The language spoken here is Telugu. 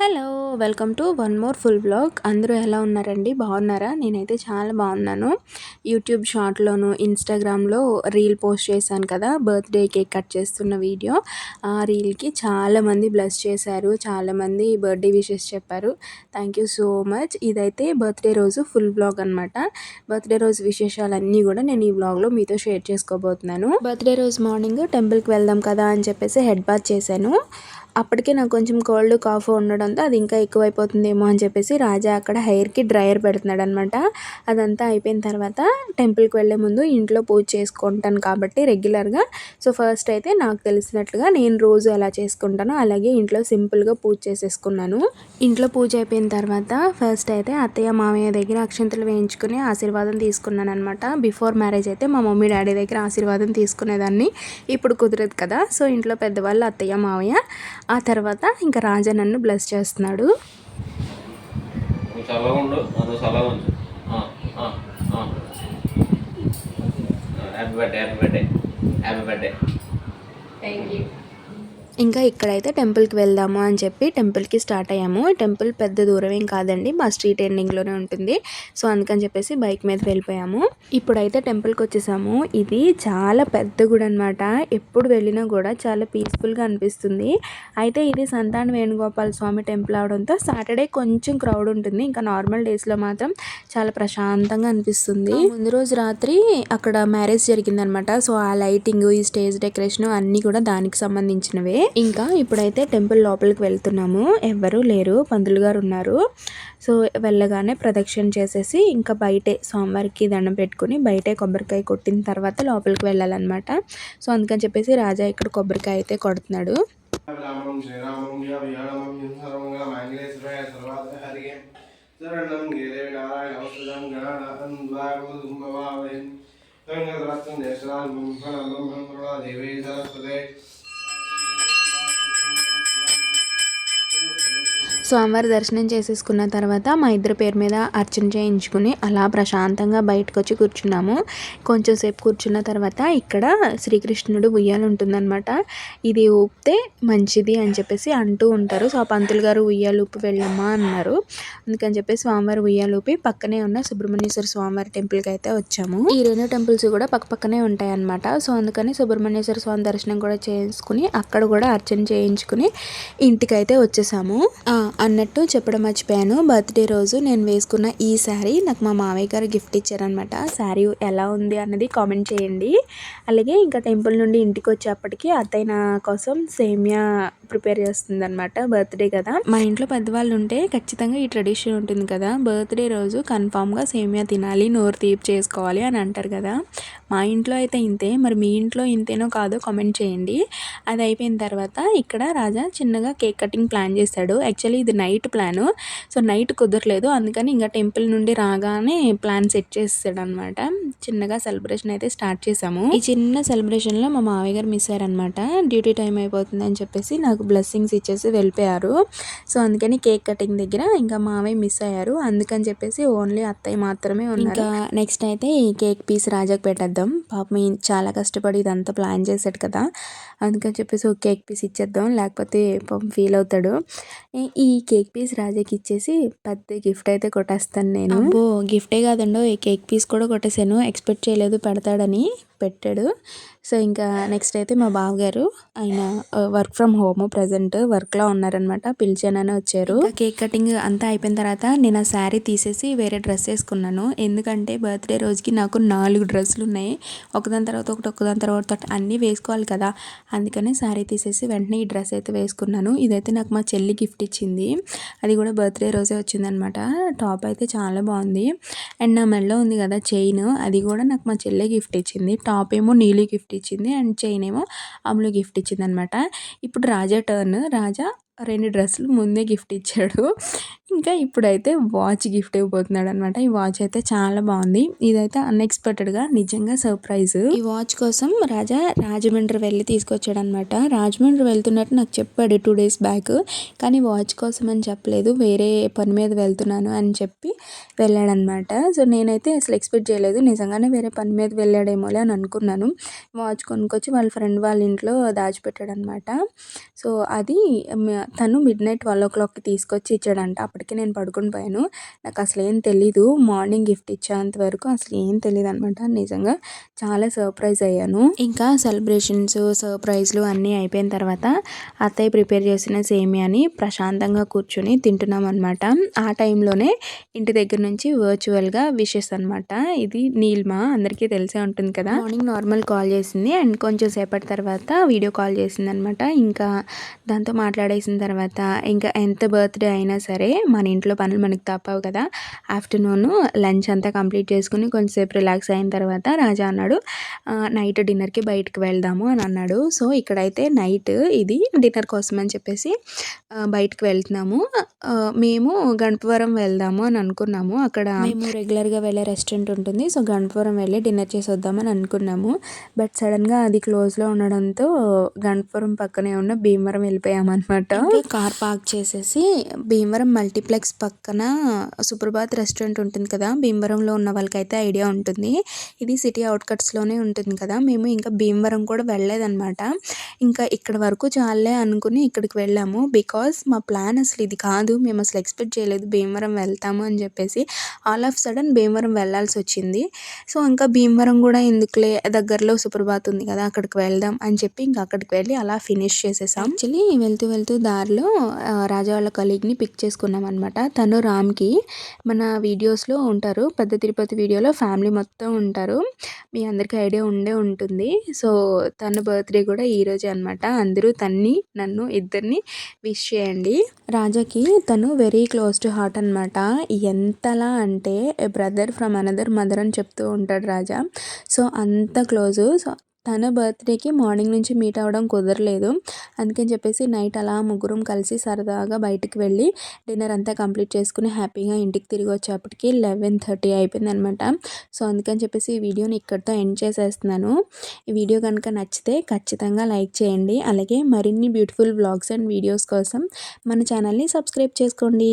Hello welcome to one more full blog. అందరూ ఎలా ఉన్నారండి? బాగున్నారా? నేనైతే చాలా బాగున్నాను. యూట్యూబ్ షార్ట్లోను ఇన్స్టాగ్రామ్లో రీల్ పోస్ట్ చేశాను కదా బర్త్డే కేక్ కట్ చేస్తున్న వీడియో. ఆ రీల్కి చాలామంది బ్లెస్ చేశారు చాలామంది బర్త్డే విషెస్ చెప్పారు. Thank you so much. ఇదైతే బర్త్డే రోజు ఫుల్ బ్లాగ్ అనమాట బర్త్డే రోజు విశేషాలన్నీ కూడా నేను ఈ బ్లాగ్లో మీతో షేర్ చేసుకోబోతున్నాను. బర్త్డే రోజు మార్నింగ్ టెంపుల్కి వెళ్దాం కదా అని చెప్పేసి హెడ్ బాత్ చేశాను. అప్పటికే నాకు కొంచెం కోల్డ్ కాఫ్ ఉండడంతో అది ఇంకా ఎక్కువైపోతుందేమో అని చెప్పేసి రాజా అక్కడ హెయిర్కి డ్రయర్ పెడుతున్నాడు అనమాట అదంతా అయిపోయిన తర్వాత టెంపుల్కి వెళ్ళే ముందు ఇంట్లో పూజ చేసుకుంటాను కాబట్టి రెగ్యులర్గా. సో ఫస్ట్ అయితే నాకు తెలిసినట్లుగా నేను రోజు ఎలా చేసుకుంటానో అలాగే ఇంట్లో సింపుల్గా పూజ చేసేసుకున్నాను. ఇంట్లో పూజ అయిపోయిన తర్వాత ఫస్ట్ అయితే అత్తయ్య మామయ్య దగ్గర అక్షంతలు వేయించుకుని ఆశీర్వాదం తీసుకున్నాను అనమాట బిఫోర్ మ్యారేజ్ అయితే మా మమ్మీ డాడీ దగ్గర ఆశీర్వాదం తీసుకునేదాన్ని. ఇప్పుడు కుదరదు కదా. సో ఇంట్లో పెద్దవాళ్ళు అత్తయ్య మామయ్య. ఆ తర్వాత ఇంకా రాజా నన్ను బ్లెస్ చేస్తున్నాడు. Happy birthday happy birthday happy birthday thank you ఇంకా ఇక్కడైతే టెంపుల్కి వెళ్దాము అని చెప్పి టెంపుల్కి స్టార్ట్ అయ్యాము. టెంపుల్ పెద్ద దూరం ఏం కాదండి మా స్ట్రీట్ ఎండింగ్లోనే ఉంటుంది. సో అందుకని చెప్పేసి బైక్ మీద వెళ్ళిపోయాము. ఇప్పుడైతే టెంపుల్కి వచ్చేసాము. ఇది చాలా పెద్ద గుడి అనమాట ఎప్పుడు వెళ్ళినా కూడా చాలా పీస్ఫుల్గా అనిపిస్తుంది. అయితే ఇది సంతాన వేణుగోపాల స్వామి టెంపుల్ అవడంతో సాటర్డే కొంచెం క్రౌడ్ ఉంటుంది. ఇంకా నార్మల్ డేస్లో మాత్రం చాలా ప్రశాంతంగా అనిపిస్తుంది. ముందు రోజు రాత్రి అక్కడ మ్యారేజ్ జరిగిందనమాట సో ఆ లైటింగ్ ఈ స్టేజ్ డెకరేషన్ అన్నీ కూడా దానికి సంబంధించినవే. ఇంకా ఇప్పుడైతే టెంపుల్ లోపలికి వెళ్తున్నాము. ఎవ్వరూ లేరు. పందులు గారు ఉన్నారు. సో వెళ్ళగానే ప్రదక్షిణ చేసేసి ఇంకా బయటే స్వామివారికి దండం పెట్టుకుని బయటే కొబ్బరికాయ కొట్టిన తర్వాత లోపలికి వెళ్ళాలన్నమాట. సో అందుకని చెప్పేసి రాజా ఇక్కడ కొబ్బరికాయ అయితే కొడుతున్నాడు. దేవే సరస్వతే స్వామివారి దర్శనం చేసేసుకున్న తర్వాత మా ఇద్దరి పేరు మీద అర్చన చేయించుకుని అలా ప్రశాంతంగా బయటకు వచ్చి కూర్చున్నాము. కొంచెం సేపు కూర్చున్న తర్వాత ఇక్కడ శ్రీకృష్ణుడు ఉయ్యాలు ఉంటుందన్నమాట. ఇది ఊపితే మంచిది అని చెప్పేసి అంటూ ఉంటారు. సో ఆ పంతులు గారు ఉయ్యాలు ఊపి వెళ్ళమ్మా అన్నారు. అందుకని చెప్పేసి స్వామివారి ఉయ్యాలు ఊపి పక్కనే ఉన్న సుబ్రహ్మణ్యేశ్వర స్వామివారి టెంపుల్కి అయితే వచ్చాము. ఈ రెండు టెంపుల్స్ కూడా పక్క పక్కనే సో అందుకని సుబ్రహ్మణ్యేశ్వర స్వామి దర్శనం కూడా చేసుకుని అక్కడ కూడా అర్చన చేయించుకుని ఇంటికైతే వచ్చేసాము. అన్నట్టు చెప్పడం మర్చిపోయాను. బర్త్డే రోజు నేను వేసుకున్న ఈ శారీ నాకు మా మామయ్య గారు గిఫ్ట్ ఇచ్చారనమాట శారీ ఎలా ఉంది అన్నది కామెంట్ చేయండి. అలాగే ఇంకా టెంపుల్ నుండి ఇంటికి వచ్చేప్పటికి అత్తయ్య నా కోసం సేమియా ప్రిపేర్ చేస్తుంది అనమాట బర్త్డే కదా. మా ఇంట్లో పెద్దవాళ్ళు ఉంటే ఖచ్చితంగా ఈ ట్రెడిషన్ ఉంటుంది కదా. బర్త్డే రోజు కన్ఫామ్గా సేమియా తినాలి నోరు తీపి చేసుకోవాలి అని అంటారు కదా. మా ఇంట్లో అయితే ఇంతే. మరి మీ ఇంట్లో ఇంతేనో కాదో కామెంట్ చేయండి. అది అయిపోయిన తర్వాత ఇక్కడ రాజా చిన్నగా కేక్ కటింగ్ ప్లాన్ చేశాడు. యాక్చువల్లీ ఇది నైట్ ప్లాను. సో నైట్ కుదరలేదు. అందుకని ఇంకా టెంపుల్ నుండి రాగానే ప్లాన్ సెట్ చేస్తాడు అనమాట చిన్నగా సెలబ్రేషన్ అయితే స్టార్ట్ చేసాము ఈ చిన్న సెలబ్రేషన్లో మా మావయ్య గారు మిస్ అయ్యారనమాట డ్యూటీ టైం అయిపోతుంది అని చెప్పేసి నాకు బ్లెస్సింగ్స్ ఇచ్చేసి వెళ్ళిపోయారు. సో అందుకని కేక్ కటింగ్ దగ్గర ఇంకా మావయ్య మిస్ అయ్యారు. అందుకని చెప్పేసి ఓన్లీ అత్తయ్య మాత్రమే ఉన్నారు. ఇంకా నెక్స్ట్ అయితే ఈ కేక్ పీస్ రాజాకి పెట్టేద్దాం. పాపం చాలా కష్టపడి ఇదంతా ప్లాన్ చేశాడు కదా. అందుకని చెప్పేసి ఒక కేక్ పీస్ ఇచ్చేద్దాం. లేకపోతే పాపం ఫీల్ అవుతాడు. ఈ కేక్ పీస్ రాజాకి ఇచ్చేసి పెద్ద గిఫ్ట్ అయితే కొట్టేస్తాను నేను. గిఫ్టే కాదండో. ఈ కేక్ పీస్ కూడా కొట్టేసాను ఎక్స్పెక్ట్ చేయలేదు పెడతాడని. పెట్టాడు. సో ఇంకా నెక్స్ట్ అయితే మా బావగారు ఆయన వర్క్ ఫ్రమ్ హోమ్ ప్రజెంట్ వర్క్లో ఉన్నారనమాట పిలిచానని వచ్చారు. కేక్ కటింగ్ అంతా అయిపోయిన తర్వాత నేను ఆ శారీ తీసేసి వేరే డ్రెస్ వేసుకున్నాను. ఎందుకంటే బర్త్డే రోజుకి నాకు నాలుగు డ్రెస్సులు ఉన్నాయి. ఒకదాని తర్వాత ఒకటి ఒకదాని తర్వాత అన్నీ వేసుకోవాలి కదా. అందుకని శారీ తీసేసి వెంటనే ఈ డ్రెస్ అయితే వేసుకున్నాను. ఇదైతే నాకు మా చెల్లి గిఫ్ట్ ఇచ్చింది. అది కూడా బర్త్డే రోజే వచ్చిందనమాట టాప్ అయితే చాలా బాగుంది. అండ్ నా మెడలో ఉంది కదా చైన్. అది కూడా నాకు మా చెల్లె గిఫ్ట్ ఇచ్చింది. టాప్ ఏమో నీలి గిఫ్ట్ ఇచ్చింది అండ్ చైన్ ఏమో అమ్ములు గిఫ్ట్ ఇచ్చింది అనమాట ఇప్పుడు రాజా టర్న్. రాజా రెండు డ్రెస్సులు ముందే గిఫ్ట్ ఇచ్చాడు. ఇంకా ఇప్పుడైతే వాచ్ గిఫ్ట్ ఇవ్వబోతున్నాడు అనమాట ఈ వాచ్ అయితే చాలా బాగుంది. ఇదైతే అన్ఎక్స్పెక్టెడ్గా నిజంగా సర్ప్రైజ్ ఈ వాచ్ కోసం రాజా రాజమండ్రి వెళ్ళి తీసుకొచ్చాడు అనమాట రాజమండ్రి వెళ్తున్నట్టు నాకు చెప్పాడు టూ డేస్ బ్యాక్ కానీ వాచ్ కోసం అని చెప్పలేదు. వేరే పని మీద వెళ్తున్నాను అని చెప్పి వెళ్ళాడనమాట సో నేనైతే అసలు ఎక్స్పెక్ట్ చేయలేదు. నిజంగానే వేరే పని మీద వెళ్ళాడేమోలే అని అనుకున్నాను. వాచ్ కొనుక్కొచ్చి వాళ్ళ ఫ్రెండ్ వాళ్ళ ఇంట్లో దాచిపెట్టాడు అనమాట సో అది తను మిడ్ నైట్ ట్వెల్వ్ ఓ క్లాక్కి తీసుకొచ్చి ఇచ్చాడంట. అప్పటికి నేను పడుకుని పోయాను. నాకు అసలు ఏం తెలీదు. మార్నింగ్ గిఫ్ట్ ఇచ్చేంత వరకు అసలు ఏం తెలియదు అనమాట. నిజంగా చాలా సర్ప్రైజ్ అయ్యాను. ఇంకా సెలబ్రేషన్స్ సర్ప్రైజ్లు అన్నీ అయిపోయిన తర్వాత అత్తయ్య ప్రిపేర్ చేసిన సేమియాని ప్రశాంతంగా కూర్చొని తింటున్నాం అనమాట. ఆ టైంలోనే ఇంటి దగ్గర నుంచి వర్చువల్గా విషెస్ అనమాట. ఇది నీల్మా. అందరికీ తెలిసే ఉంటుంది కదా. మార్నింగ్ నార్మల్ కాల్ చేసింది. అండ్ కొంచెం సేపటి తర్వాత వీడియో కాల్ చేసింది అనమాట. ఇంకా దాంతో మాట్లాడేసిన తర్వాత ఇంకా ఎంత బర్త్డే అయినా సరే మన ఇంట్లో పనులు మనకు తప్పవు కదా. ఆఫ్టర్నూన్ లంచ్ అంతా కంప్లీట్ చేసుకుని కొంచెంసేపు రిలాక్స్ అయిన తర్వాత రాజా అన్నాడు నైట్ డిన్నర్కి బయటకు వెళ్దాము అని అన్నాడు. సో ఇక్కడైతే నైట్ ఇది డిన్నర్ కోసం అని చెప్పేసి బయటకు వెళ్తున్నాము. మేము గణపవరం వెళ్దాము అని అనుకున్నాము. అక్కడ మేము రెగ్యులర్గా వెళ్ళే రెస్టారెంట్ ఉంటుంది. సో గణపవరం వెళ్ళి డిన్నర్ చేసి వద్దామని అనుకున్నాము. బట్ సడన్గా అది క్లోజ్లో ఉండడంతో గణపవరం పక్కనే ఉన్న భీమవరం వెళ్ళిపోయామన్నమాట. కార్ పార్క్ చేసేసి భీమవరం మల్టీప్లెక్స్ పక్కన సుప్రభాత్ రెస్టారెంట్ ఉంటుంది కదా. భీమవరంలో ఉన్న వాళ్ళకైతే ఐడియా ఉంటుంది. ఇది సిటీ అవుట్కట్స్లోనే ఉంటుంది కదా. మేము ఇంకా భీమవరం కూడా వెళ్ళలేదన్నమాట. ఇంకా ఇక్కడ వరకు చాలే అనుకుని ఇక్కడికి వెళ్ళాము. బికాస్ మా ప్లాన్ అసలు ఇది కాదు. మేము అసలు ఎక్స్పెక్ట్ చేయలేదు భీమవరం వెళ్తాము అని చెప్పేసి. ఆల్ ఆఫ్ సడన్ భీమవరం వెళ్ళాల్సి వచ్చింది. సో ఇంకా భీమవరం కూడా ఎందుకులే దగ్గరలో సుప్రభాత్ ఉంది కదా అక్కడికి వెళ్దాం అని చెప్పి ఇంకా అక్కడికి వెళ్ళి అలా ఫినిష్ చేసేసాం. యాక్చువల్లీ వెళ్తూ వెళ్తూ దారిలో రాజా వాళ్ళ కలీగ్ని పిక్ చేసుకున్నాం అనమాట తను రామ్కి మన వీడియోస్లో ఉంటారు. పెద్ద తిరుపతి వీడియోలో ఫ్యామిలీ మొత్తం ఉంటారు. మీ అందరికీ ఐడియా ఉండే ఉంటుంది. సో తన బర్త్డే కూడా ఈరోజే అనమాట అందరూ తన్ని నన్ను ఇద్దరిని విష్ చేయండి. రాజాకి తను వెరీ క్లోజ్ టు హార్ట్ అనమాట ఎంతలా అంటే బ్రదర్ ఫ్రమ్ అనదర్ మదర్ అని చెప్తూ ఉంటాడు రాజా. సో అంత క్లోజు సో తన బర్త్డేకి మార్నింగ్ నుంచి మీట్ అవ్వడం కుదరలేదు. అందుకని చెప్పేసి నైట్ అలా ముగ్గురం కలిసి సరదాగా బయటికి వెళ్ళి డిన్నర్ అంతా కంప్లీట్ చేసుకుని హ్యాపీగా ఇంటికి తిరిగి వచ్చేప్పటికి లెవెన్ థర్టీ అయిపోయింది అనమాట సో అందుకని చెప్పేసి ఈ వీడియోని ఇక్కడితో ఎండ్ చేసేస్తున్నాను. ఈ వీడియో కనుక నచ్చితే ఖచ్చితంగా లైక్ చేయండి. అలాగే మరిన్ని బ్యూటిఫుల్ వ్లాగ్స్ అండ్ వీడియోస్ కోసం మన ఛానల్ని సబ్స్క్రైబ్ చేసుకోండి.